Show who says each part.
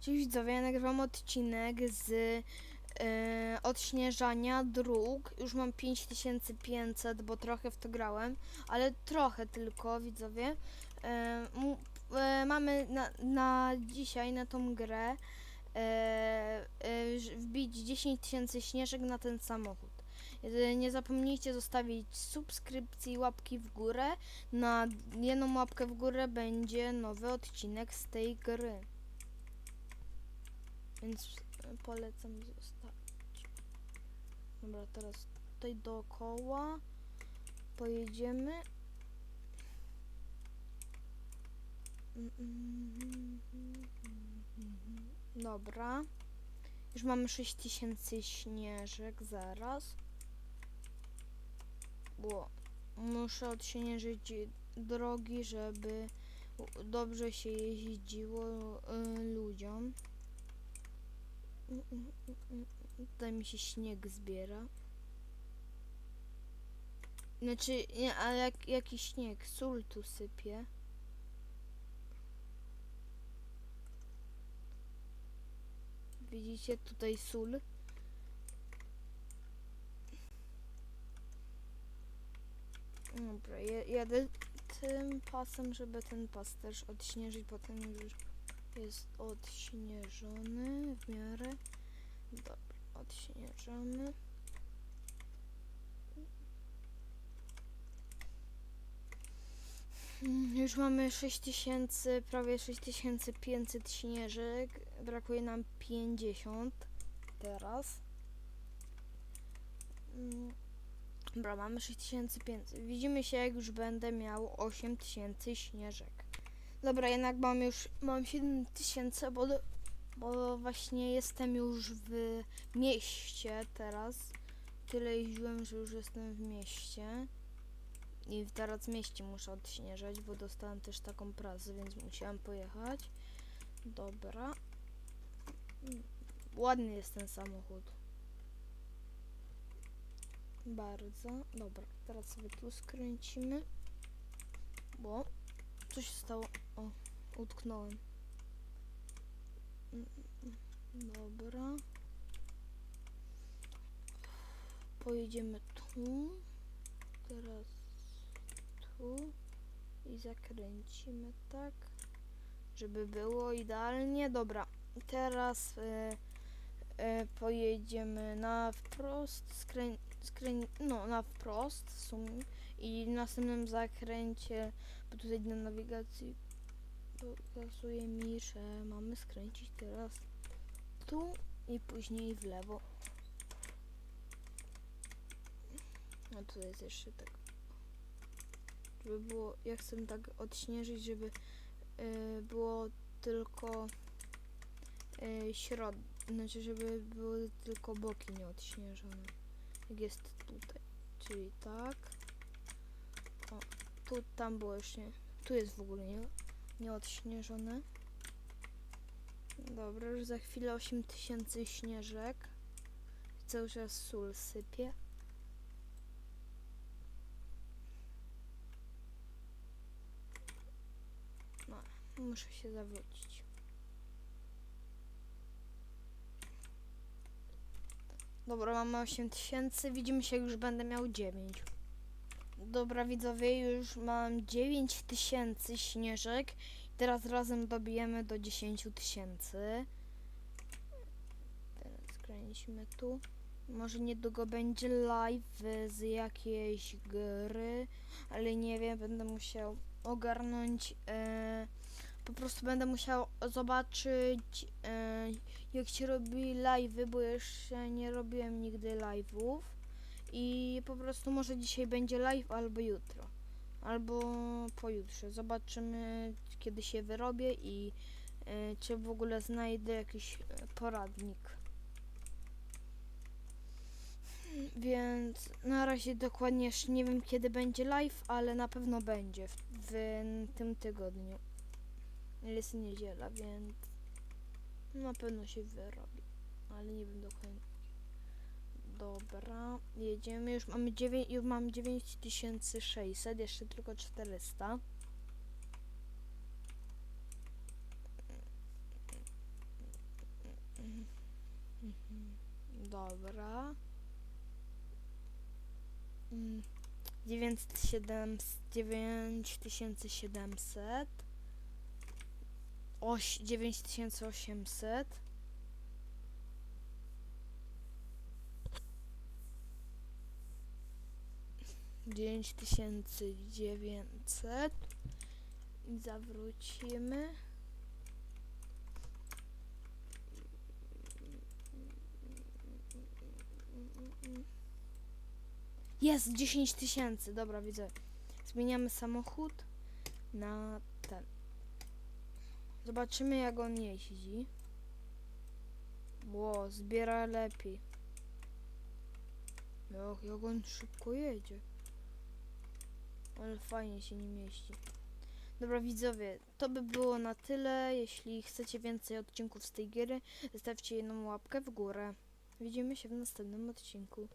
Speaker 1: Cześć widzowie, nagrywam odcinek z e, odśnieżania dróg. Już mam 5500, bo trochę w to grałem, ale trochę tylko widzowie. E, e, mamy na, na dzisiaj, na tą grę, wbić 10 tysięcy śnieżek na ten samochód. Nie zapomnijcie zostawić subskrypcji, łapki w górę. Na jedną łapkę w górę będzie nowy odcinek z tej gry. Więc e, polecam zostawić. Dobra, teraz tutaj dookoła pojedziemy. Dobra. Już mamy 6000 śnieżek zaraz. Bo muszę odśnieżyć drogi, żeby dobrze się jeździło y, ludziom. Tutaj mi się śnieg zbiera. Znaczy, nie, ale jak, jaki śnieg? Sól tu sypie. Widzicie tutaj sól? Dobra, jadę tym pasem, żeby ten pas też odśnieżyć, potem już jest odśnieżony w miarę. Dobra, odśnieżamy. Już mamy 6000, prawie 6500 śnieżek. Brakuje nam 50 teraz. Mm, Dobra, mamy 6500. Widzimy się jak już będę miał 8000 śnieżek. Dobra, jednak mam już mam 7000, bo, bo właśnie jestem już w mieście teraz. Tyle jeździłem, że już jestem w mieście. I teraz w mieście muszę odśnieżać, bo dostałem też taką pracę, więc musiałam pojechać. Dobra. Ładny jest ten samochód. Bardzo. Dobra, teraz sobie tu skręcimy. Bo coś się stało. O, utknąłem. Dobra. Pojedziemy tu. Teraz tu. I zakręcimy tak. Żeby było idealnie. Dobra. Teraz e, e, pojedziemy na wprost. Skrę, skrę, no, na wprost w sumie. I w następnym zakręcie, bo tutaj na nawigacji pokazuje mi, że mamy skręcić teraz tu i później w lewo. A tu jest jeszcze tak. Żeby było, ja chcę tak odśnieżyć, żeby y, było tylko y, środ, znaczy żeby były tylko boki nieodśnieżone. Jak jest tutaj. Czyli tak. O, tu, tam było nie. Tu jest w ogóle nie, nieodśnieżone. Dobra, już za chwilę 8000 śnieżek. Cały czas sól sypie. No, muszę się zawrócić. Dobra, mamy 8000. Widzimy się, jak już będę miał 9. Dobra, widzowie, już mam 9000 śnieżek. Teraz razem dobijemy do 10 tysięcy. Teraz skręcimy tu. Może niedługo będzie live z jakiejś gry, ale nie wiem, będę musiał ogarnąć. E, po prostu będę musiał zobaczyć, e, jak się robi live'y, bo jeszcze nie robiłem nigdy live'ów. I po prostu może dzisiaj będzie live albo jutro. Albo pojutrze. Zobaczymy kiedy się wyrobię i e, czy w ogóle znajdę jakiś e, poradnik. Więc na razie dokładnie jeszcze nie wiem kiedy będzie live, ale na pewno będzie w, w tym tygodniu. Jest niedziela, więc na pewno się wyrobi. Ale nie wiem dokładnie. Dobra, jedziemy. Już mamy 9, już mam 9600, jeszcze tylko 400. Mhm. Dobra. Mm, 9700 9700 Oś 9800 9900 i zawrócimy. Jest 10 tysięcy, dobra widzę. Zmieniamy samochód na ten. Zobaczymy jak on jeździ. Ło, zbiera lepiej. Jak, jak on szybko jedzie. Ale fajnie się nie mieści. Dobra widzowie, to by było na tyle. Jeśli chcecie więcej odcinków z tej gry, zostawcie jedną łapkę w górę. Widzimy się w następnym odcinku.